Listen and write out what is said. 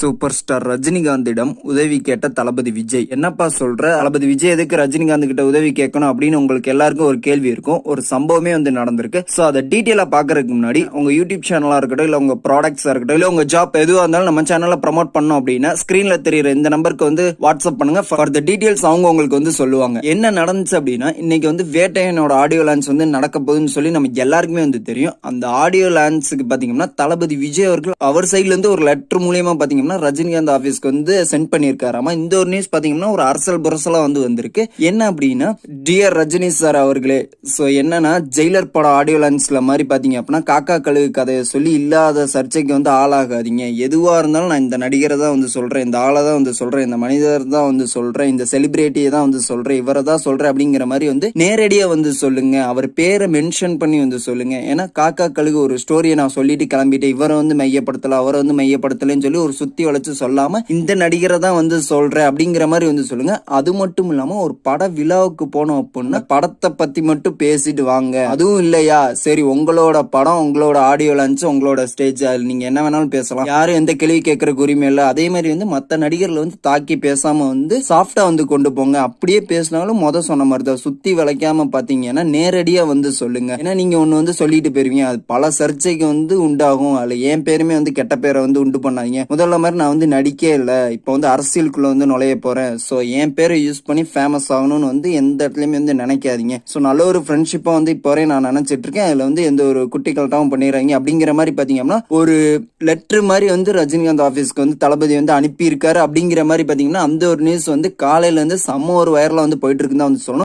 Super star ரஜினிகாந்திடம் உதவி கேட்ட தளபதி விஜய். என்னப்பா சொல்ற? தளபதி விஜய் எதுக்கு ரஜினிகாந்த் கிட்ட உதவி கேட்கணும்? அப்படின்னு உங்களுக்கு எல்லாருக்கும் ஒரு கேள்வி இருக்கும். ஒரு சம்பவமே வந்து நடந்திருக்கு. சோ அதை டீட்டெயிலா பாக்குறதுக்கு முன்னாடி உங்க யூடியூப் சேனலா இருக்கட்டும் இல்ல உங்க ப்ராடக்ட்ஸா இருக்கட்டும் இல்ல உங்க ஜாப் எதுவா இருந்தாலும் நம்ம சேனல்ல ப்ரமோட் பண்ணோம் அப்படின்னா ஸ்கிரீன்ல தெரியுற இந்த நம்பருக்கு வந்து வாட்ஸ்அப் பண்ணுங்க. ஃபார் த டீட்டெயில்ஸ் அவங்க உங்களுக்கு வந்து சொல்லுவாங்க. என்ன நடந்துச்சு அப்படின்னா இன்னைக்கு வந்து வேட்டையனோட ஆடியோ லான்ச் வந்து நடக்க போகுதுன்னு சொல்லி நமக்கு எல்லாருக்குமே வந்து தெரியும். அந்த ஆடியோ லான்ஸுக்கு பாத்தீங்கன்னா தளபதி விஜய் அவர்கள் அவர் சைட்ல இருந்து ஒரு லெட்டர் மூலியமா பாத்தீங்கன்னா ரஜினிகாந்த் ஆபீஸ்க்கு வந்து சென்ட் பண்ணிருக்காராமா இந்த ஒரு நியூஸ் பாத்தீங்கன்னா ஒரு அரசல் புரசலா வந்து வந்திருக்கு. என்ன அப்படின்னா டியர் ரஜினி சார் அவர்களே சோ என்னன்னா ஜெயிலர் படம் ஆடியோ லான்ச்ல மாதிரி பாத்தீங்க அப்படின்னா காக்கா கழுகு கதையை சொல்லி இல்லாத சர்ச்சைக்கு வந்து ஆளாகாதீங்க. எதுவா இருந்தாலும் நான் இந்த நடிகரை தான் வந்து சொல்றேன். இந்த ஆளை தான் வந்து சொல்றேன். இந்த மனிதர் தான் வந்து சொல்றேன். இந்த செலிபிரிட்டியை தான் வந்து சொல்றேன். இவரை தான் சொல்றேன் அப்படிங்கிற மாதிரி வந்து நேரடியா வந்து சொல்லுங்க. அவர் பேரை மென்ஷன் பண்ணி வந்து சொல்லுங்க. ஏன்னா காக்கா கழுகு ஒரு ஸ்டோரியை நான் சொல்லிட்டு கிளம்பிட்டேன். இவரை வந்து மையப்படுத்தல அவரை வந்து மையப்படுத்தலன்னு சொல்லி ஒரு சுத்தி வளைச்சு சொல்லாம இந்த நடிகரை தான் வந்து சொல்றேன் அப்படிங்கிற மாதிரி வந்து சொல்லுங்க. அது மட்டும் இல்லாம ஒரு பட விழாவுக்கு போனோம் அப்படின்னா படத்தை பத்தி மட்டும் பேசிட்டு வாங்க. அதுவும் இல்லையா? சரி உங்களோட படம் உங்களோட ஆடியோ லான்ச் உங்களோட ஸ்டேஜ் நீங்க என்ன வேணாலும் பேசலாம். யாரும் எந்த கேள்வி கேட்கறக்கு உரிமை இல்லை. அதே மாதிரி வந்து மத்த நடிகர்களை வந்து தாக்கி பேசாம வந்து சாஃப்டா வந்து கொண்டு போங்க. அப்படியே பேசினாலும் மொதல் சொன்ன மாதிரி தான். சுத்தி வளைக்காம பாத்தீங்கன்னா நேரடியா வந்து சொல்லுங்க. ஏன்னா நீங்க ஒண்ணு வந்து சொல்லிட்டு போயிருவீங்க. அது பல சர்ச்சைக்கு வந்து உண்டாகும். அதுல என் பேருமே வந்து கெட்ட பேரை வந்து உண்டு பண்ணாதீங்க. முதல்ல மாதிரி நான் வந்து நடிக்கே இல்லை. இப்போ வந்து அரசியலுக்குள்ளே வந்து நுழைய போகிறேன் ஸோ என் பேரை யூஸ் பண்ணி ஃபேமஸ் ஆகணும்னு வந்து எந்த இடத்துலையுமே வந்து நினைக்காதீங்க. ஸோ நல்ல ஒரு ஃப்ரெண்ட்ஷிப்பாக வந்து இப்போ வரையும் நான் நினச்சிட்ருக்கேன் இருக்கேன். வந்து எந்த ஒரு குட்டி கலட்டாவும் பண்ணிடுறாங்க அப்படிங்கிற மாதிரி பார்த்தீங்கன்னா ஒரு லெட்ரு மாதிரி வந்து ரஜினிகாந்த் ஆஃபீஸ்க்கு வந்து தளபதி வந்து அனுப்பியிருக்காரு. அப்படிங்கிற மாதிரி பார்த்தீங்கன்னா அந்த ஒரு நியூஸ் வந்து காலையில் வந்து செம்ம ஒரு வயர்ல வந்து போயிட்டு இருக்குன்னு தான் வந்து சொல்லணும்.